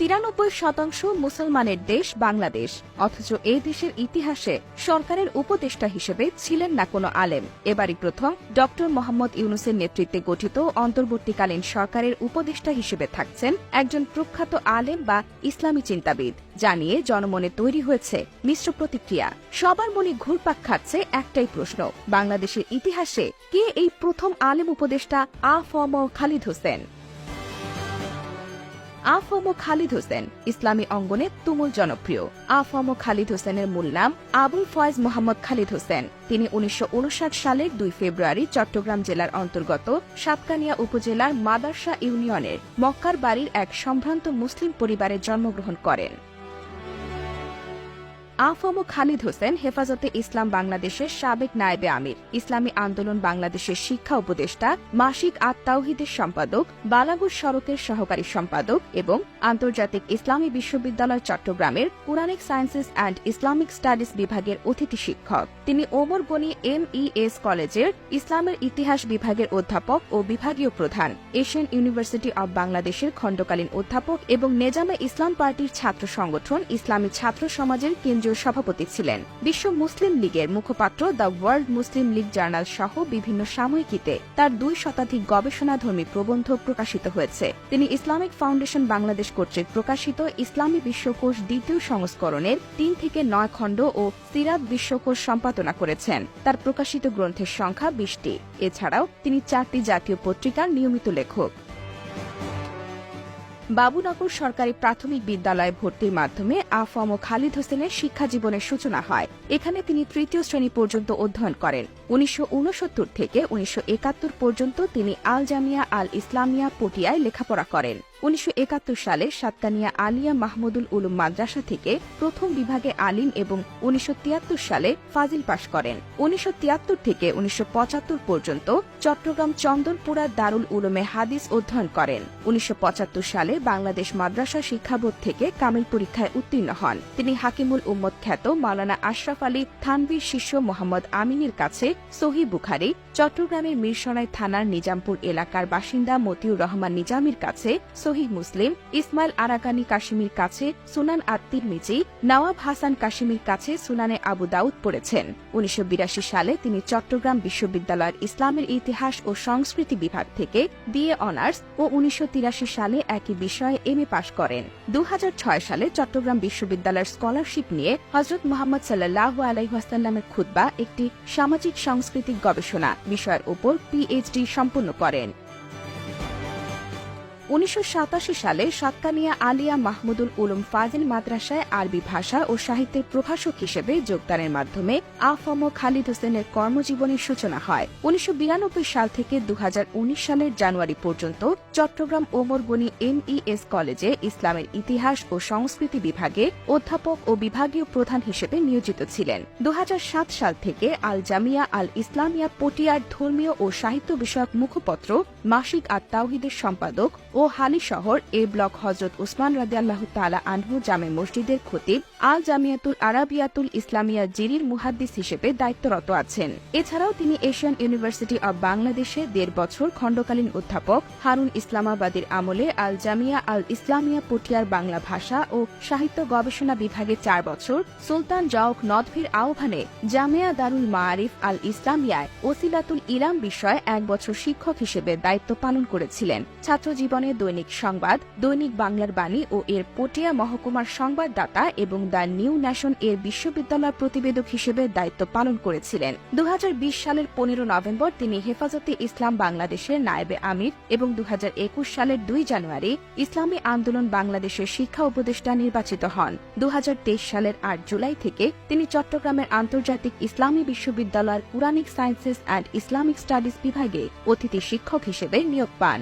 তিরানব্বই শতাংশ মুসলমানের দেশ বাংলাদেশ, অথচ এই দেশের ইতিহাসে সরকারের উপদেষ্টা হিসেবে ছিলেন না কোনো আলেম। এবারই প্রথম ড. মোহাম্মদ ইউনুসের নেতৃত্বে গঠিত অন্তর্বর্তীকালীন সরকারের উপদেষ্টা হিসেবে থাকছেন একজন প্রখ্যাত আলেম বা ইসলামী চিন্তাবিদ জানিয়ে জনমনে তৈরি হয়েছে মিশ্র প্রতিক্রিয়া। সবার মনে ঘুরপাক খাচ্ছে একটাই প্রশ্ন, বাংলাদেশের ইতিহাসে কে এই প্রথম আলেম উপদেষ্টা আ ফম খালিদ হোসেন? আফম খালিদ হোসেন, ইসলামী অঙ্গনে তুমুল জনপ্রিয়। আফম খালিদ হোসেনের মূল নাম আবুল ফয়েজ মোহাম্মদ খালিদ হোসেন। তিনি উনিশশো উনষাট সালের দুই ফেব্রুয়ারি চট্টগ্রাম জেলার অন্তর্গত সাতকানিয়া উপজেলার মাদারসা ইউনিয়নের মক্কার বাড়ির এক সম্ভ্রান্ত মুসলিম পরিবারে জন্মগ্রহণ করেন। আফম খালিদ হোসেন হেফাজতে ইসলাম বাংলাদেশের সাবেক নায়েবে আমির। ইসলামী আন্দোলন বাংলাদেশের শিক্ষা উপদেষ্টা, মাসিক আত সম্পাদক, বালাগুর সড়কের সহকারী সম্পাদক এবং আন্তর্জাতিক ইসলামী বিশ্ববিদ্যালয় চট্টগ্রামের Quranic sciences and Islamic studies বিভাগের অতিথি শিক্ষক। তিনি Omar Goni M E S কলেজের ইসলামের ইতিহাস বিভাগের অধ্যাপক ও বিভাগীয় প্রধান। এশিয়ান ইউনিভার্সিটি অব বাংলাদেশের খণ্ডকালীন অধ্যাপক এবং নেজামে ইসলাম পার্টির ছাত্র সংগঠন ইসলামী ছাত্র সমাজের কেন্দ্রীয় সভাপতি ছিলেন। বিশ্ব মুসলিম লীগের মুখপাত্র the World Muslim League Journal সহ বিভিন্ন সাময়িকীতে তার দুই শতাধিক গবেষণাধর্মী প্রবন্ধ প্রকাশিত হয়েছে। তিনি ইসলামিক ফাউন্ডেশন বাংলাদেশ কর্তৃক প্রকাশিত ইসলামী বিশ্বকোষ দ্বিতীয় সংস্করণের তিন থেকে নয় খণ্ড ও সিরাত বিশ্বকোষ সম্পাদনা করেছেন। তার প্রকাশিত গ্রন্থের সংখ্যা বিশটি। এছাড়াও তিনি চারটি জাতীয় পত্রিকার নিয়মিত লেখক। বাবুনগর সরকারি প্রাথমিক বিদ্যালয়ে ভর্তির মাধ্যমে আফম ও খালিদ হোসেনের শিক্ষা জীবনের সূচনা হয়। এখানে তিনি তৃতীয় শ্রেণি পর্যন্ত অধ্যয়ন করেন। উনিশশো উনসত্তর থেকে উনিশশো একাত্তর পর্যন্ত তিনি আল জামিয়া আল ইসলামিয়া পটিয়ায় লেখাপড়া করেন। উনিশশো সালে সাতকানিয়া আলিয়া মাহমুদুল উলুম মাদ্রাসা থেকে প্রথম বিভাগে আলিম এবং উনিশশো সালে ফাজিল পাশ করেন। উনিশশো থেকে উনিশশো পর্যন্ত চট্টগ্রাম চন্দনপুরা দারুল উলুমে হাদিস অধ্যয়ন করেন। উনিশশো সালে বাংলাদেশ মাদ্রাসা শিক্ষা বোর্ড থেকে কামিল পরীক্ষায় উত্তীর্ণ হন। তিনি হাকিমুল উম্মদ খ্যাত মাওলানা আশরাফ আলী থানভীর শিষ্য মোহাম্মদ আমিনের কাছে সহি বুখারি, চট্টগ্রামের মিরসরাই থানার নিজামপুর এলাকার বাসিন্দা মতিউর রহমান নিজামির কাছে সহি মুসলিম ইসমাইল আরাকানি কাশিমির কাছে সুনান আত্মির মিজি নওয়াব হাসান কাশিমির কাছে সুনানে আবু দাউদ পড়েছেন। উনিশশো সালে তিনি চট্টগ্রাম বিশ্ববিদ্যালয়ের ইসলামের ইতিহাস ও সংস্কৃতি বিভাগ থেকে বিএ অনার্স ও উনিশশো তিরাশি সালে একই বিষয়ে এম এ পাশ করেন। দু হাজার ছয় সালে চট্টগ্রাম বিশ্ববিদ্যালয়ের স্কলারশিপ নিয়ে হজরত মোহাম্মদ সাল্লাহ আলাইহাসাল্লামের খুদ্া একটি সামাজিক সাংস্কৃতিক গবেষণা বিষয়ের উপর পিএইচডি সম্পন্ন করেন। উনিশশো সাতাশি সালে সাতকানিয়া আলিয়া মাহমুদুল উলুম ফাজিল মাদ্রাসায় আরবি ভাষা ও সাহিত্যের প্রভাষক হিসেবে যোগদানের মাধ্যমে আফম খালিদ হোসেনের কর্মজীবনের সূচনা হয়। উনিশশো বিরানব্বই সাল থেকে দুহাজার উনিশ সালের জানুয়ারি পর্যন্ত চট্টগ্রাম ওমর গনি এমইএস কলেজে ইসলামের ইতিহাস ও সংস্কৃতি বিভাগে অধ্যাপক ও বিভাগীয় প্রধান হিসেবে নিয়োজিত ছিলেন। দু হাজার সাত সাল থেকে আল জামিয়া আল ইসলামিয়া পটিয়ার ধর্মীয় ও সাহিত্য বিষয়ক মুখপত্র, মাসিক আত তাওহিদের সম্পাদক ও হালি শহর এ ব্লক হজরত উসমান রাদিয়াল্লাহ তালা আনহু জামে মসজিদের খতিব আল জামিয়াতুল আরাবিয়াতুল ইসলামিয়া জিরির মুহাদ্দিস হিসেবে দায়িত্বরত আছেন। এছাড়াও তিনি এশিয়ান ইউনিভার্সিটি অব বাংলাদেশে দেড় বছর খণ্ডকালীন অধ্যাপক, হারুন ইসলামাবাদের আমলে আল জামিয়া আল ইসলামিয়া পটিয়ার বাংলা ভাষা ও সাহিত্য গবেষণা বিভাগে চার বছর, সুলতান জাওক নদভির আহ্বানে জামিয়া দারুল মাআরিফ আল ইসলামিয়ায় ওসিলাতুল ইলাম বিষয়ে এক বছর শিক্ষক হিসেবে দায়িত্ব পালন করেছিলেন। ছাত্র জীবনে দৈনিক সংবাদ, দৈনিক বাংলার বাণী ও এর পটিয়া মহকুমার সংবাদদাতা এবং দ্য নিউ ন্যাশন এর বিশ্ববিদ্যালয় প্রতিবেদক হিসেবে দায়িত্ব পালন করেছিলেন। দু হাজার বিশ সালের পনেরো নভেম্বর তিনি হেফাজতে ইসলাম বাংলাদেশের নায়েবে আমির এবং দু হাজার একুশ সালের দুই জানুয়ারি ইসলামী আন্দোলন বাংলাদেশের শিক্ষা উপদেষ্টা নির্বাচিত হন। দু হাজার তেইশ সালের আট জুলাই থেকে তিনি চট্টগ্রামের আন্তর্জাতিক ইসলামী বিশ্ববিদ্যালয়ের Quranic Sciences and Islamic Studies বিভাগে অতিথি শিক্ষক হিসেবে নিয়োগ পান।